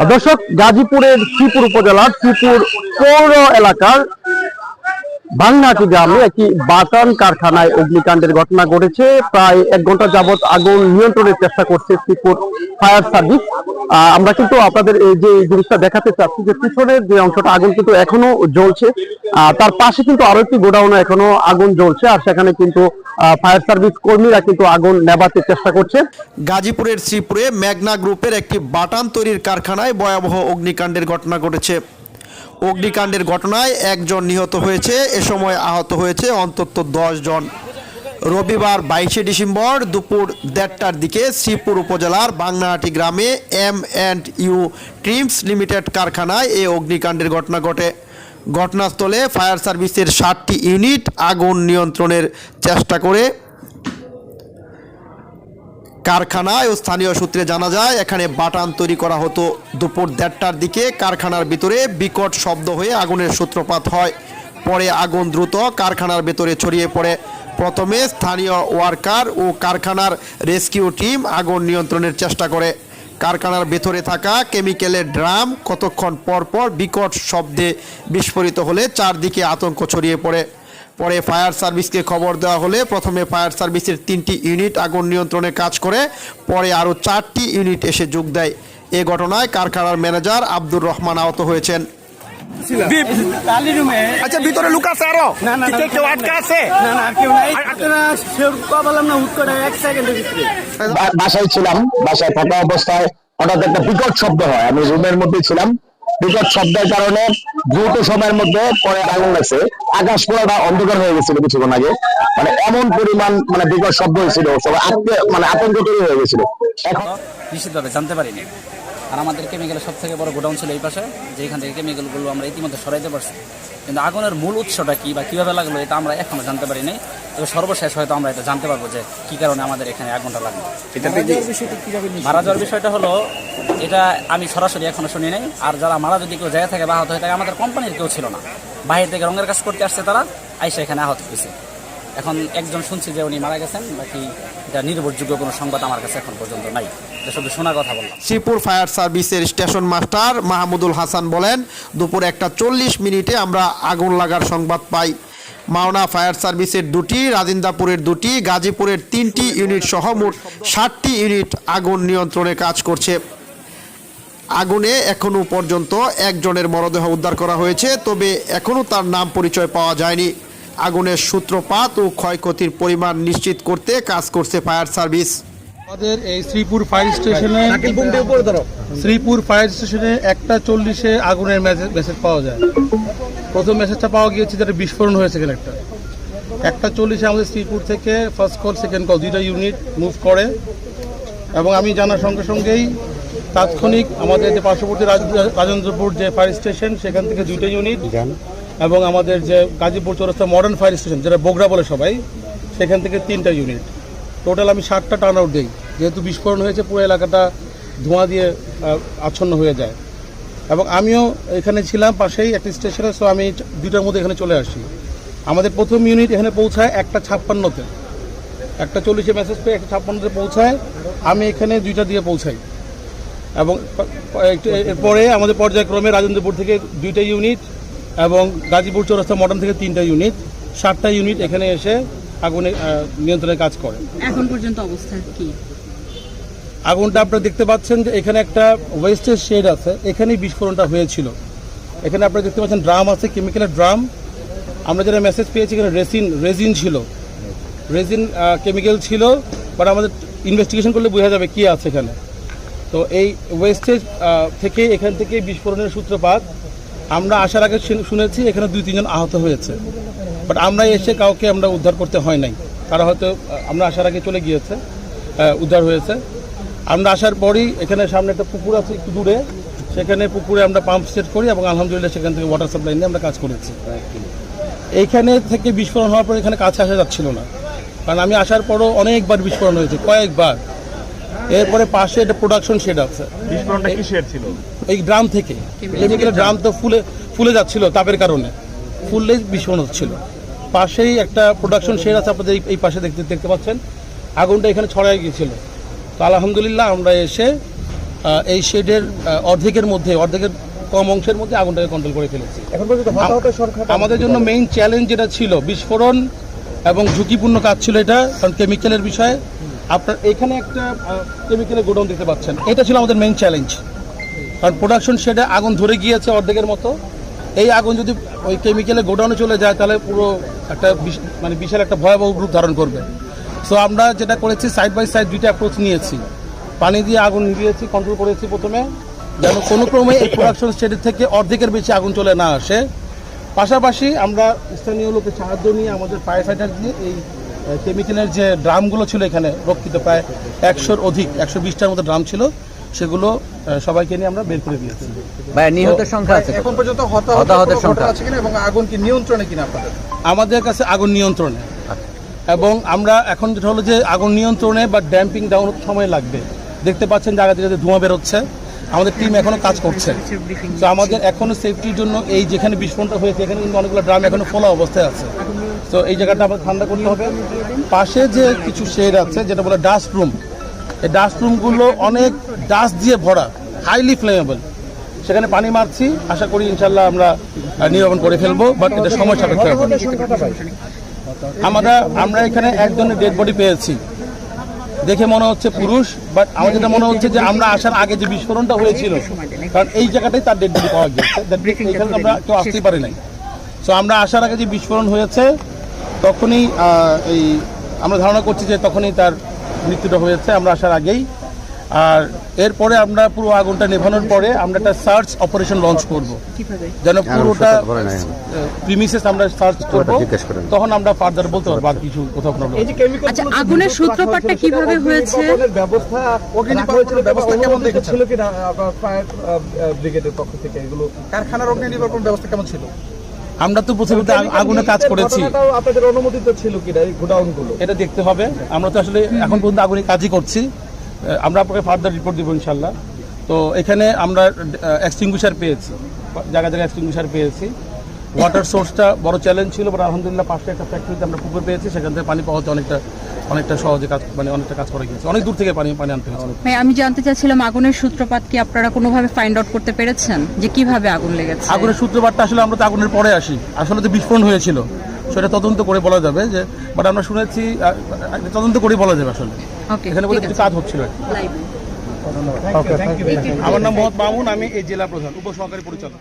দর্শক গাজীপুরের শ্রীপুর উপজেলার শ্রীপুর পৌর এলাকার বাংনাটি গ্রামে একটি বাটান কারখানায় অগ্নিকাণ্ডের ঘটনা ঘটেছে। প্রায় এক ঘণ্টা যাবত আগুন নিয়ন্ত্রণের চেষ্টা করছে শ্রীপুর ফায়ার সার্ভিস। আমরা কিন্তু আপনাদের যে জিনিসটা দেখাতে চাচ্ছি যে পিছনের যে অংশটা, আগুন কিন্তু এখনও জ্বলছে। তার পাশে কিন্তু আরও একটি গোডাউনে এখনও আগুন জ্বলছে আর সেখানে কিন্তু ফায়ার সার্ভিস কর্মীরা কিন্তু আগুন নেভাতে চেষ্টা করছে। গাজীপুরের শ্রীপুরে মেঘনা গ্রুপের একটি বাটান তৈরির কারখানায় ভয়াবহ অগ্নিকাণ্ডের ঘটনা ঘটেছে। অগ্নিকাণ্ডের ঘটনায় একজন নিহত হয়েছে, এ সময় আহত হয়েছে অন্তত দশ জন। রবিবার বাইশে ডিসেম্বর দুপুর দেড়টার দিকে শ্রীপুর উপজেলার বাংনাহাটি গ্রামে M and U trims limited কারখানায় এই অগ্নিকাণ্ডের ঘটনা ঘটে। ঘটনাস্থলে ফায়ার সার্ভিসের ষাটটি ইউনিট আগুন নিয়ন্ত্রণের চেষ্টা করে কারখানায় ও স্থানীয় সূত্রে জানা যায়, এখানে বাটান তৈরি করা হতো। দুপুর দেড়টার দিকে কারখানার ভিতরে বিকট শব্দ হয়ে আগুনের সূত্রপাত হয়। পরে আগুন দ্রুত কারখানার ভেতরে ছড়িয়ে পড়ে। প্রথমে স্থানীয় ওয়ার্কার ও কারখানার রেস্কিউ টিম আগুন নিয়ন্ত্রণের চেষ্টা করে। কারখানার ভেতরে থাকা কেমিক্যালের ড্রাম কতক্ষণ পর পর বিকট শব্দে বিস্ফোরিত হলে চারদিকে আতঙ্ক ছড়িয়ে পড়ে। পরে ফায়ার সার্ভিসকে খবর দেওয়া হলে প্রথমে ফায়ার সার্ভিসের তিনটি ইউনিট আগুন নিয়ন্ত্রণে কাজ করে পরে আরও চারটি ইউনিট এসে যোগ দেয়। এ ঘটনায় কারখানার ম্যানেজার আব্দুর রহমান আহত হয়েছেন। আচ্ছা ভিতরে লুক আছে আরও। কেউ আটকা আছে? বাসায় ছিলাম বাসায় থাকা অবস্থায় হঠাৎ একটা বিকট শব্দ হয়। আমি রুমের মধ্যে ছিলাম। বিকট শব্দের কারণে দ্রুত সময়ের মধ্যে পরে আগুন লাগছে। আকাশ পুরোটা অন্ধকার হয়ে গেছিল কিছুক্ষণ আগে। মানে এমন পরিমাণ মানে বিকট শব্দ হয়েছিল। সবাই মানে আতঙ্ক তৈরি হয়ে গেছিল। এখন নিশ্চিতভাবে জানতে পারিনি। আর আমাদের কেমিক্যালের সব থেকে বড় গোডাউন ছিল এই পাশে যেখান থেকে কেমিক্যালগুলো আমরা ইতিমধ্যে সরাইতে পারছি। কিন্তু আগুনের মূল উৎসটা কি বা কীভাবে লাগল এটা আমরা এখনও জানতে পারি পারিনি। তবে সর্বশেষ হয়তো আমরা এটা জানতে পারব যে কী কারণে আমাদের এখানে আগুনটা লাগল। মারা যাওয়ার বিষয়টা হলো এটা আমি সরাসরি এখনও শুনি নাই। আর যারা মারা যদি কেউ জায়গা থেকে আহত হয়ে থাকে, আমাদের কোম্পানির কেউ ছিল না। বাইরে থেকে রঙের কাজ করতে আসছে তারা, আইসা এখানে আহত হয়েছে। এখন একজন শুনছি যে উনি মারা গেছেন, বাকি এটা নির্ভরযোগ্য কোনো সংবাদ আমার কাছে এখন পর্যন্ত নাই। শুধু শোনার কথা বললাম। শ্রীপুর ফায়ার সার্ভিসের স্টেশন মাস্টার মাহমুদুল হাসান বলেন, দুপুর একটা চল্লিশ মিনিটে আমরা আগুন লাগার সংবাদ পাই। মাওনা ফায়ার সার্ভিসের দুটি, রাজিন্দাপুরের দুটি, গাজীপুরের তিনটি ইউনিট সহ মোট ষাটটি ইউনিট আগুন নিয়ন্ত্রণে কাজ করছে। আগুনে এখনও পর্যন্ত একজনের মরদেহ উদ্ধার করা হয়েছে তবে এখনও তার নাম পরিচয় পাওয়া যায়নি। আগুনের সূত্রপাত ও ক্ষয়ক্ষতির পরিমাণ নিশ্চিত করতে কাজ করছে ফায়ার সার্ভিস। আমাদের এই শ্রীপুর ফায়ার স্টেশনে শ্রীপুর ফায়ার স্টেশনে একটা চল্লিশে আগুনের মেসেজ পাওয়া যায়। প্রথম মেসেজটা পাওয়া গিয়েছে যেটা বিস্ফোরণ হয়েছে এখানে একটা। একটা চল্লিশে আমাদের শ্রীপুর থেকে ফার্স্ট কল সেকেন্ড কল দুইটা ইউনিট মুভ করে। এবং আমি জানার সঙ্গে সঙ্গেই তাৎক্ষণিক আমাদের যে পার্শ্ববর্তী রাজ- রাজেন্দ্রপুর যে ফায়ার স্টেশন সেখান থেকে দুটো ইউনিট এবং আমাদের যে Gazipur Chowrasta modern fire station যেটা বগরা বলে সবাই সেখান থেকে তিনটা ইউনিট টোটাল আমি ষাটটা টার্ন আউট দিই। যেহেতু বিস্ফোরণ হয়েছে পুরো এলাকাটা ধোঁয়া দিয়ে আচ্ছন্ন হয়ে যায়। এবং আমিও এখানে ছিলাম পাশেই একটা স্টেশনে সো আমি দুটার মধ্যে এখানে চলে আসি। আমাদের প্রথম ইউনিট এখানে পৌঁছায় একটা ছাপ্পান্নতে। একটা চল্লিশে মেসেজ পেয়ে একটা ছাপ্পান্নতে পৌঁছায়। আমি এখানে দুইটা দিয়ে পৌঁছাই। এবং এরপরে আমাদের পর্যায়ক্রমে রাজেন্দ্রপুর থেকে দুইটা ইউনিট এবং গাজীপুর চৌরাস্তা মডার্ন থেকে তিনটা ইউনিট। সাতটা ইউনিট এখানে এসে আগুনে আহ, নিয়ন্ত্রণে কাজ করে। এখন পর্যন্ত অবস্থা কি? আগুনটা আপনারা দেখতে পাচ্ছেন যে এখানে একটা ওয়েস্টের শেড আছে। এখানেই বিস্ফোরণটা হয়েছিল। এখানে আপনারা দেখতে পাচ্ছেন ড্রাম আছে কেমিক্যালের ড্রাম। আমরা যেটা মেসেজ পেয়েছি এখানে রেসিন রেজিন ছিল। রেজিন কেমিক্যাল ছিল বাট আমাদের ইনভেস্টিগেশন করলে বোঝা যাবে কি আছে এখানে। তো এই ওয়েস্টেজ থেকে এখান থেকে বিস্ফোরণের সূত্রপাত। আমরা আসার আগে শুন- শুনেছি, এখানে দুই, তিনজন আহত হয়েছে। বাট আমরা এসে কাউকে আমরা উদ্ধার করতে হয় নাই। তারা হয়তো আমরা আসার আগে চলে গিয়েছে উদ্ধার হয়েছে। আমরা আসার পরই এখানে সামনে একটা পুকুর আছে একটু দূরে। সেখানে পুকুরে আমরা পাম্প সেট করি এবং আলহামদুলিল্লাহ সেখান থেকে ওয়াটার সাপ্লাই নিয়ে আমরা কাজ করেছি। এইখানে থেকে বিস্ফোরণ হওয়ার পর এখানে কাছে আসা যাচ্ছিল না। কারণ আমি আসার পরও অনেকবার বিস্ফোরণ হয়েছে, কয়েকবার। এরপরে পাশে একটা প্রোডাকশন শেড আছে। বিস্ফোরণটা ছিল? এই ড্রাম থেকে। কেমিক্যালের ড্রাম তো ফুলে ফুলে যাচ্ছিল তাপের কারণে। ফুললেই বিস্ফোরণ হচ্ছিল। পাশেই একটা প্রোডাকশন শেড আছে আপনাদের এই- এই পাশে দেখতে দেখতে পাচ্ছেন। আগুনটা এখানে ছড়াই গিয়েছিল। তো আলহামদুলিল্লাহ আমরা এসে এই শেডের অর্ধেকের মধ্যে অর্ধেকের কম অংশের মধ্যে আগুনটাকে কন্ট্রোল করে ফেলেছি। আমাদের জন্য মেইন চ্যালেঞ্জ যেটা ছিল বিস্ফোরণ এবং ঝুঁকিপূর্ণ কাজ ছিল এটা কারণ কেমিক্যালের বিষয়ে। আপনার এখানে একটা কেমিক্যালের গোডাউন দিতে পাচ্ছেন। এটা ছিল আমাদের মেইন চ্যালেঞ্জ কারণ প্রোডাকশন শেডে আগুন ধরে গিয়েছে অর্ধেকের মতো। এই আগুন যদি ওই কেমিক্যালের গোডাউনে চলে যায়, তাহলে পুরো একটা মানে বিশাল একটা ভয়াবহ রূপ ধারণ করবে। সো আমরা যেটা করেছি সাইড বাই সাইড দুইটা অ্যাপ্রোচ নিয়েছি। পানি দিয়ে আগুন নিভিয়েছি কন্ট্রোল করেছি প্রথমে। যেন কোনো ক্রমে এই প্রোডাকশন শেডের থেকে অর্ধেকের বেশি আগুন চলে না আসে। পাশাপাশি আমরা স্থানীয় লোকের সাহায্য নিয়ে আমাদের ফায়ার ফাইটার দিয়ে এই কেমিক্যালের যে ড্রামগুলো ছিল এখানে রক্ষিত প্রায় একশোর অধিক একশো বিশটার মতো ড্রাম ছিল সেগুলো সবাইকে নিয়ে আমরা বের করে দিয়েছি। ভাই নিহতের সংখ্যা আছে এখন পর্যন্ত হতাহতের সংখ্যা আছে। কিনা এবং আগুন কি নিয়ন্ত্রণে কিনা আপনাদের? আমাদের কাছে আগুন নিয়ন্ত্রণে। এবং আমরা এখন যেটা হলো যে আগুন নিয়ন্ত্রণে বা ড্যাম্পিং ডাউন সময় লাগবে। দেখতে পাচ্ছেন জায়গা থেকে যে ধোঁয়া বেরোচ্ছে। আমাদের টিম এখনও কাজ করছে। তো আমাদের এখনও সেফটির জন্য এই যেখানে বিস্ফোরণটা হয়েছে এখানে কিন্তু অনেকগুলো ড্রাম এখনও খোলা অবস্থায় আছে। তো এই জায়গাটা আমাদের ঠান্ডা করতে হবে। পাশে যে কিছু শেড আছে যেটা বলে ডাস্ট রুম এই ডাস্ট রুমগুলো অনেক ডাস্ট দিয়ে ভরা হাইলি ফ্লেমেবল সেখানে পানি মারছি আশা করি ইনশাল্লাহ আমরা নিরাপণ করে ফেলব বাট এটা সময় সাপেক্ষ আমরা আমরা এখানে একজনের ডেড বডি পেয়েছি। দেখে মনে হচ্ছে পুরুষ বাট আমার যেটা মনে হচ্ছে যে আমরা আসার আগে যে বিস্ফোরণটা হয়েছিল কারণ এই জায়গাটাই তার ডেড বডি পাওয়া গেছে এখানে আমরা কেউ আসতেই পারি নাই। সো আমরা আসার আগে যে বিস্ফোরণ হয়েছে তখনই এই আমরা ধারণা করছি যে তখনই তার মৃত্যুটা হয়েছে আমরা আসার আগেই। আর এরপরে আমরা পুরো আগুনটা নেভানোর পরে আমরা একটা সার্চ অপারেশন লঞ্চ করব। যেন পুরোটা প্রিমিসেস আমরা সার্চ করব। তখন আমরা ফার্দার বলতে পারব আর কিছু কোথাও প্রবলেম আচ্ছা আগুনের সূত্রপাতটা কীভাবে হয়েছে? ব্যবস্থা অগ্নি নির্বাপন ব্যবস্থা কেমন দেখেছিল আপনার ফায়ার ব্রিগেডের পক্ষ থেকে এগুলো। কারখানার অগ্নি নির্বাপন ব্যবস্থা কেমন ছিল? আমরা তো প্রথমে আগুনে কাজ করেছি। আপনাদের অনুমোদিত ছিল কিনা এই গোডাউনগুলো? এটা দেখতে হবে। আমরা তো আসলে এখন পর্যন্ত আগুনে কাজই করছি। আমরা আপনাকে ফার্দার রিপোর্ট দেবো ইনশাল্লাহ তো এখানে আমরা এক্সটিংগুইশার পেয়েছি। জায়গা জায়গায় এক্সটিংগুইশার পেয়েছি। ওয়াটার সোর্সটা বড় চ্যালেঞ্জ ছিল বাট আলহামদুলিল্লাহ পাশে একটা ফ্যাক্টরিতে আমরা পুকুর পেয়েছি। সেখান থেকে পানি পাওয়াতে অনেকটা অনেকটা সহজে কাজ মানে অনেকটা কাজ করে গিয়েছে। অনেক দূর থেকে পানি পানি আনতে হয়েছে। ভাই আমি জানতে চাচ্ছিলাম আগুনের সূত্রপাত কি আপনারা কোনোভাবে ফাইন্ড আউট করতে পেরেছেন? যে কীভাবে আগুন লেগেছে? আগুনের সূত্রপাতটা আসলে আমরা তো আগুনের পরে আসি। আসলে তো বিস্ফোরণ হয়েছিল। সেটা তদন্ত করে বলা যাবে যে বাট আমরা শুনেছি তদন্ত করে বলা যাবে আসলে। এখানে বলে কিছু কাজ হচ্ছিল। আমার নাম মোহাম্মদ মামুন আমি এই জেলা প্রধান উপসহকারী পরিচালক।